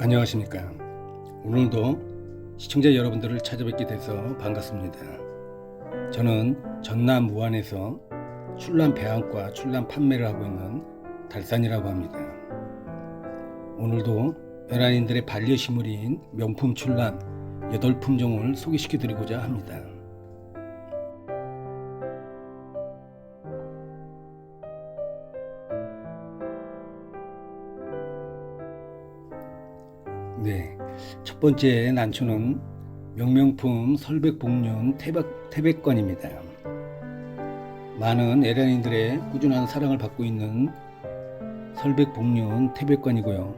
안녕하십니까. 오늘도 시청자 여러분들을 찾아뵙게 돼서 반갑습니다. 저는 전남 무안에서 출란 배양과 출란 판매를 하고 있는 달산이라고 합니다. 오늘도 연안인들의 반려식물인 명품 출란 8품종을 소개시켜 드리고자 합니다. 첫 번째 난초는 명명품 설백복륜 태백, 태백관입니다. 많은 애란인들의 꾸준한 사랑을 받고 있는 설백복륜 태백관이고요.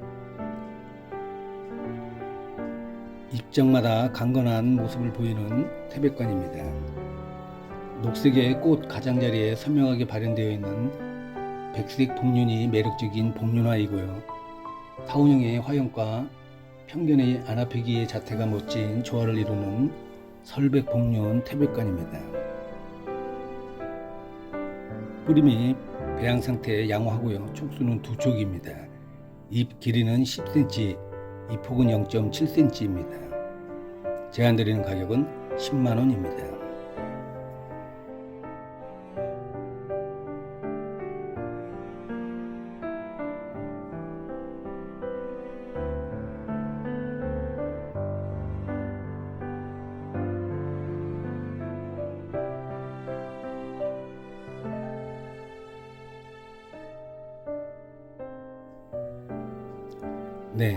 입장마다 강건한 모습을 보이는 태백관입니다. 녹색의 꽃 가장자리에 선명하게 발현되어 있는 백색 복륜이 매력적인 복륜화이고요. 타원형의 화형과 평균의 아나페기의 자태가 멋진 조화를 이루는 설백복륜 태백관입니다. 뿌림이 배양 상태에 양호하고요. 촉수는 두 촉입니다. 잎 길이는 10cm, 잎 폭은 0.7cm입니다. 제한드리는 가격은 10만원입니다. 네,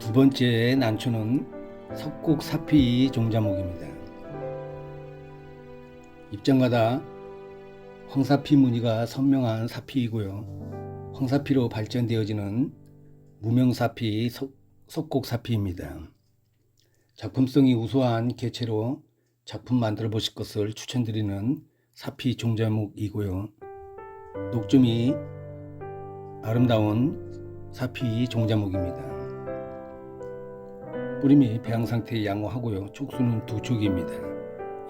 두 번째 난초는 석곡 사피 종자목입니다. 입장마다 황사피 무늬가 선명한 사피이고요. 황사피로 발전되어지는 무명사피 석, 석곡사피입니다. 작품성이 우수한 개체로 작품 만들어 보실 것을 추천드리는 사피 종자목이고요. 녹점이 아름다운 사피 종자목입니다. 뿌림이 배양 상태에 양호하고요. 촉수는 두 촉입니다.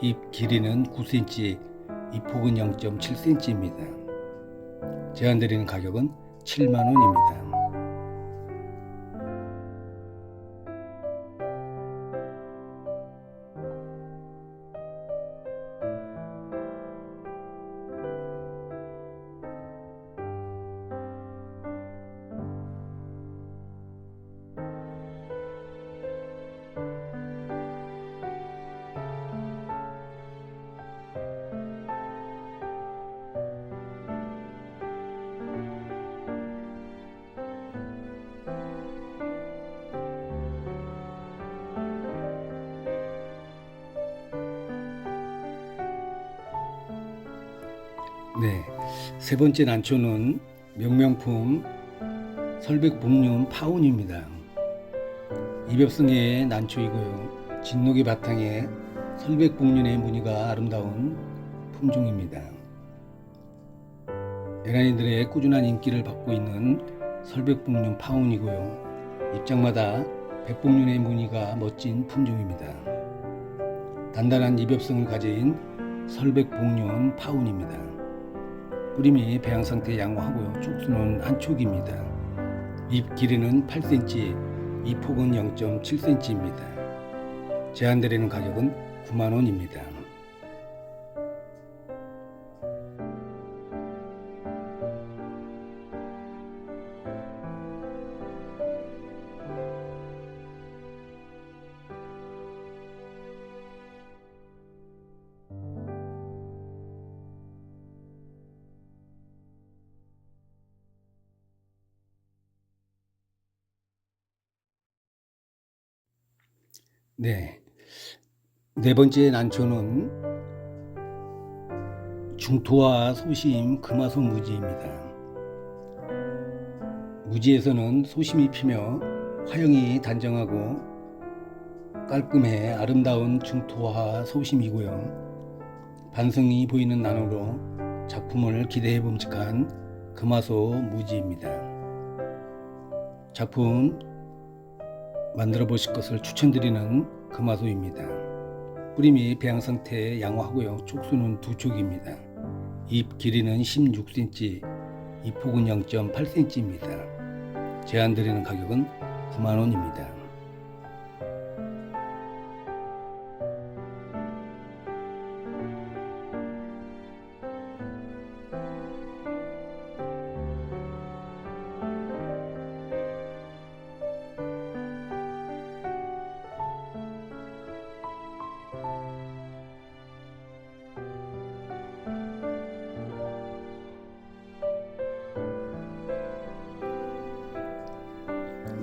잎 길이는 9cm, 잎 폭은 0.7cm입니다. 제한드리는 가격은 7만원입니다. 네, 세 번째 난초는 명명품 설백복륜 파운입니다. 이벽성의 난초이고요. 진녹의 바탕에 설백복륜의 무늬가 아름다운 품종입니다. 에란이들의 꾸준한 인기를 받고 있는 설백복륜 파운이고요. 입장마다 백복륜의 무늬가 멋진 품종입니다. 단단한 이벽성을 가진 설백복륜 파운입니다. 뿌림이 배양 상태 양호하고요. 촉수는 한 촉입니다. 잎 길이는 8cm, 잎 폭은 0.7cm입니다. 제한드리는 가격은 9만원입니다. 네. 네 번째 난초는 중토와 소심 금화소 무지입니다. 무지에서는 소심이 피며 화형이 단정하고 깔끔해 아름다운 중토화 소심이고요. 반성이 보이는 나무로 작품을 기대해 봄직한 금화소 무지입니다. 작품 만들어 보실 것을 추천드리는 금화소입니다. 뿌림이 배양 상태에 양호하고요. 촉수는 두 촉입니다. 잎 길이는 16cm, 잎 폭은 0.8cm입니다. 제한드리는 가격은 9만원입니다.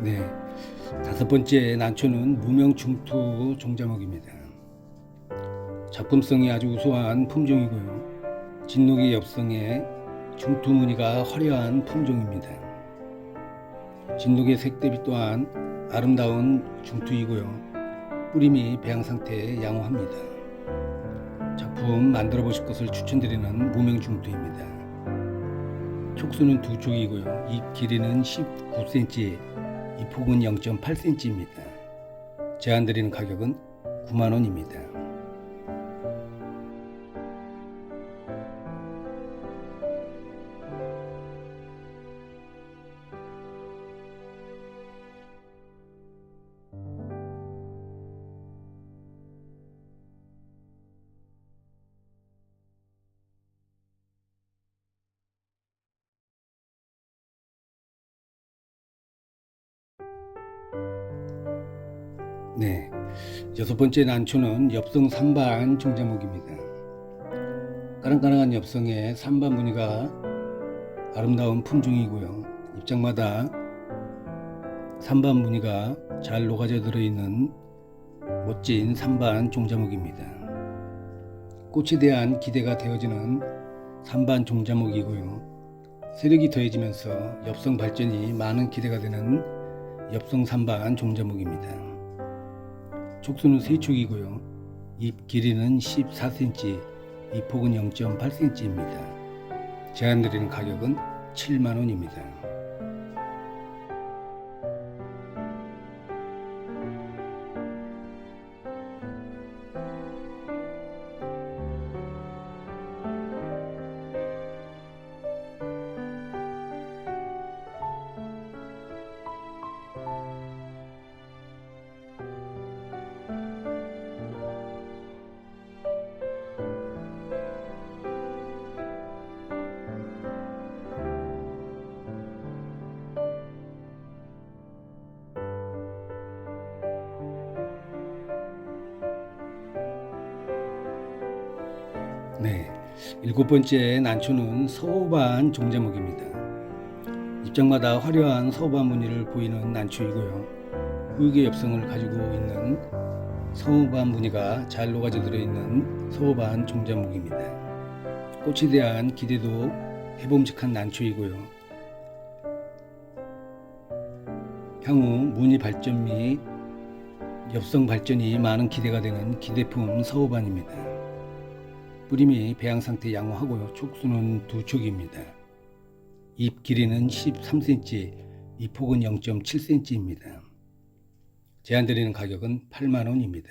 네. 다섯 번째 난초는 무명 중투 종자목입니다. 작품성이 아주 우수한 품종이고요. 진녹이 엽성에 중투 무늬가 화려한 품종입니다. 진녹의 색 대비 또한 아름다운 중투이고요. 뿌림이 배양 상태에 양호합니다. 작품 만들어 보실 것을 추천드리는 무명 중투입니다. 촉수는 두 쪽이고요. 잎 길이는 19cm, 이 폭은 0.8cm입니다. 제안드리는 가격은 9만원입니다. 네. 여섯 번째 난초는 엽성 3반 종자목입니다. 까랑까랑한 엽성에 3반 무늬가 아름다운 품종이고요. 입장마다 3반 무늬가 잘 녹아져 들어있는 멋진 3반 종자목입니다. 꽃에 대한 기대가 되어지는 3반 종자목이고요. 세력이 더해지면서 엽성 발전이 많은 기대가 되는 엽성 3반 종자목입니다. 촉수는 세촉이고요. 잎 길이는 14cm, 잎 폭은 0.8cm입니다. 제안드리는 가격은 7만원입니다. 일곱 번째 난초는 서호반 종자목입니다. 입장마다 화려한 서호반 무늬를 보이는 난초이고요. 후육의 엽성을 가지고 있는 서호반 무늬가 잘 녹아져 들어있는 서호반 종자목입니다. 꽃에 대한 기대도 해봄직한 난초이고요. 향후 무늬 발전 및 엽성 발전이 많은 기대가 되는 기대품 서호반입니다. 뿌림이 배양 상태 양호하고요. 촉수는 두 촉입니다. 잎 길이는 13cm, 잎 폭은 0.7cm입니다. 제안드리는 가격은 8만 원입니다.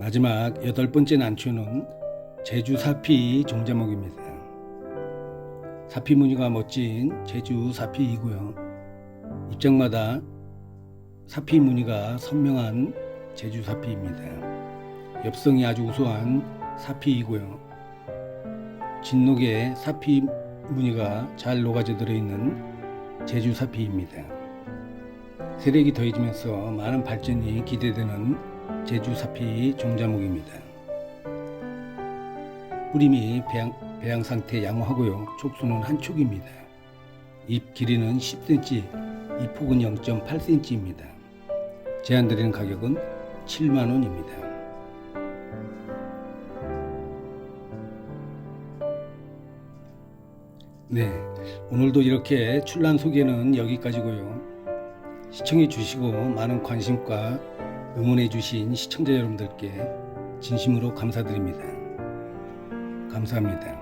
마지막 여덟 번째 난초는 제주 사피 종자목입니다. 사피 무늬가 멋진 제주 사피이고요. 입장마다 사피 무늬가 선명한 제주 사피입니다. 엽성이 아주 우수한 사피이고요. 진녹에 사피 무늬가 잘 녹아져 들어있는 제주 사피입니다. 세력이 더해지면서 많은 발전이 기대되는 제주 사피 종자목입니다. 뿌림이 배양, 배양 상태 양호하고요. 촉수는 한 촉입니다. 잎 길이는 10cm, 잎 폭은 0.8cm입니다. 제안드리는 가격은 7만 원입니다. 네, 오늘도 이렇게 출란 소개는 여기까지고요. 시청해 주시고 많은 관심과 응원해 주신 시청자 여러분들께 진심으로 감사드립니다. 감사합니다.